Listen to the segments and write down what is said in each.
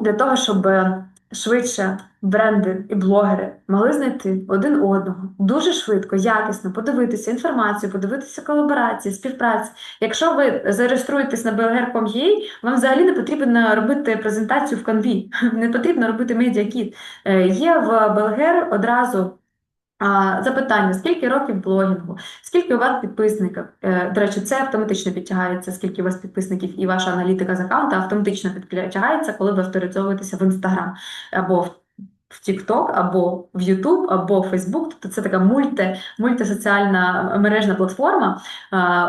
для того, щоб швидше бренди і блогери могли знайти один одного дуже швидко, якісно подивитися інформацію, подивитися колаборації, співпраці. Якщо ви зареєструєтесь на blogger.com.ua, вам взагалі не потрібно робити презентацію в конві. не потрібно робити медіакіт. Е, Є в Belger одразу запитання: скільки років блогінгу, скільки у вас підписників? Е, До речі, це автоматично підтягається, скільки у вас підписників, і ваша аналітика з аккаунта автоматично підтягається, коли ви авторизовуєтеся в Instagram або в в TikTok, або в YouTube, або в Facebook. Тобто це така мульти, мультисоціальна мережна платформа.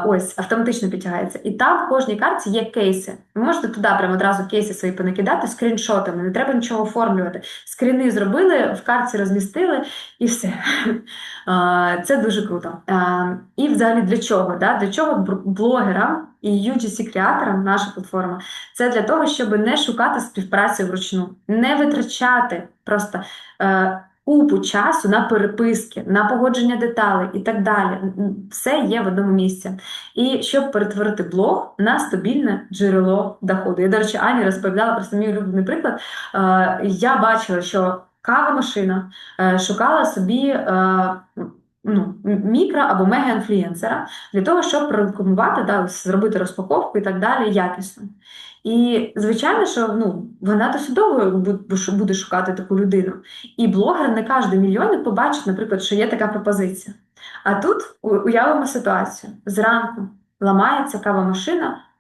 Ось автоматично підтягається. І там в кожній карті є кейси. Ви можете туди прямо одразу кейси свої понакидати скріншотами, не треба нічого оформлювати. Скріни зробили, в карті розмістили і все. Це дуже круто. І взагалі для чого? Для чого блогерам і UGC креаторам наша платформа? Це для того, щоб не шукати співпрацю вручну, не витрачати просто е, купу часу на переписки, на погодження деталей і так далі. Все є в одному місці. І щоб перетворити блог на стабільне джерело доходу. Я, до речі, Ані розповідала про мій улюблений приклад. Е, я бачила, що кава машина е, шукала собі. Е, Ну, мікро або мега-інфлюєнсера для того, щоб прорекламувати, да, зробити розпаковку і так далі якісно. І звичайно, що ну, вона досить довго буде шукати таку людину. І блогер не кожен мільйонник побачить, наприклад, що є така пропозиція. А тут уявимо ситуацію: зранку ламається кавомашина у-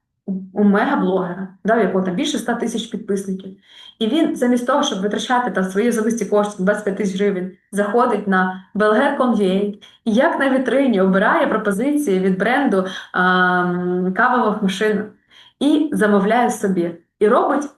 у мегаблогера, да, у якого там більше 100 тисяч підписників. І він замість того, щоб витрачати там свої особисті кошти 25 тисяч гривень, заходить на belger.com.ua і як на вітрині обирає пропозиції від бренду ам, кавових машин і замовляє собі. І робить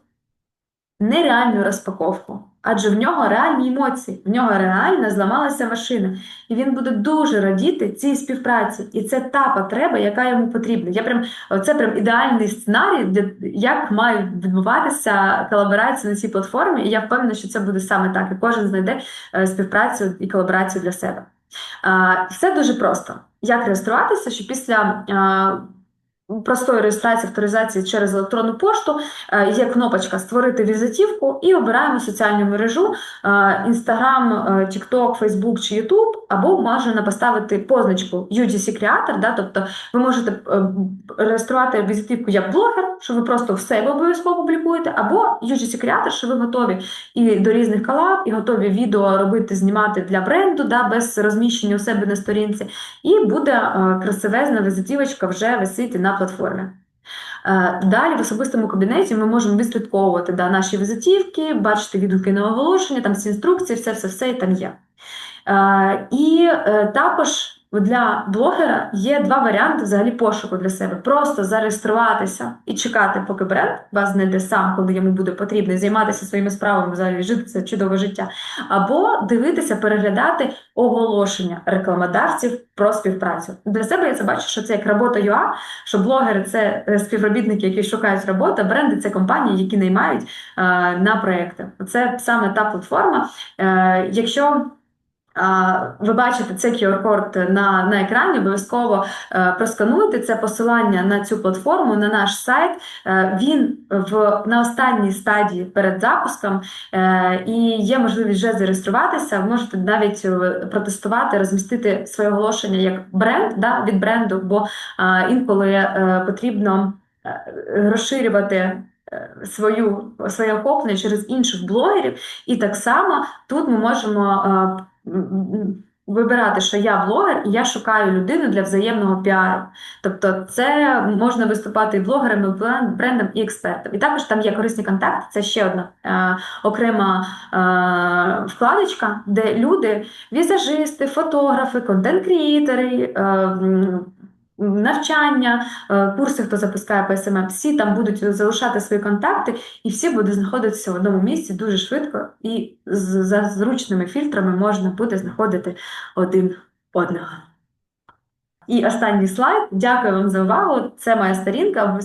нереальну розпаковку. Адже в нього реальні емоції, в нього реально зламалася машина, і він буде дуже радіти цій співпраці. І це та потреба, яка йому потрібна. Я прям це прям ідеальний сценарій, для як мають відбуватися колаборації на цій платформі. І я впевнена, що це буде саме так. І кожен знайде е, співпрацю і колаборацію для себе. Все дуже просто. Як реєструватися, що після а, простої реєстрації авторизації через електронну пошту е, є кнопочка Створити візитівку і обираємо соціальну мережу е, Instagram, е, TikTok, Facebook чи YouTube, або можна поставити позначку UGC Creator, да, тобто ви можете реєструвати візитівку як блогер, що ви просто в себе обов'язково публікуєте, або UGC Creator, що ви готові і до різних колаб, і готові відео робити, знімати для бренду, да, без розміщення у себе на сторінці, і буде красивезна візитівочка вже висіти на платформі. Е, Далі в особистому кабінеті ми можемо відслідковувати да, наші візитівки, бачити відгуки на оголошення, там всі інструкції, все, все, все і там є. Е, І е, також для блогера є два варіанти взагалі пошуку для себе: просто зареєструватися і чекати, поки бренд вас знайде сам, коли йому буде потрібно, займатися своїми справами, взагалі жити це чудове життя, або дивитися, переглядати оголошення рекламодавців про співпрацю. Для себе я це бачу, що це як робота ЮА, що блогери це співробітники, які шукають роботу, а бренди це компанії, які наймають е, на проекти. Це саме та платформа. Е, якщо Ви бачите цей QR-код на, на екрані, обов'язково е, проскануйте це посилання на цю платформу, на наш сайт. Е, він в, на останній стадії перед запуском, е, і є можливість вже зареєструватися. Ви можете навіть протестувати, розмістити своє оголошення як бренд да, від бренду, бо інколи потрібно розширювати. Свою своє охоплення через інших блогерів, і так само тут ми можемо вибирати, що я блогер, і я шукаю людину для взаємного піару. Тобто, це можна виступати і блогерами, і брендом, і експертом. І також там є корисні контакти. Це ще одна е, окрема е, вкладочка, де люди, візажисти, фотографи, контент-кріїтори. Е, Навчання, е, курси, хто запускає по СММ, всі там будуть залишати свої контакти, і всі будуть знаходитися в одному місці дуже швидко, і за зручними фільтрами можна буде знаходити один одного. І останній слайд. Дякую вам за увагу. Це моя сторінка.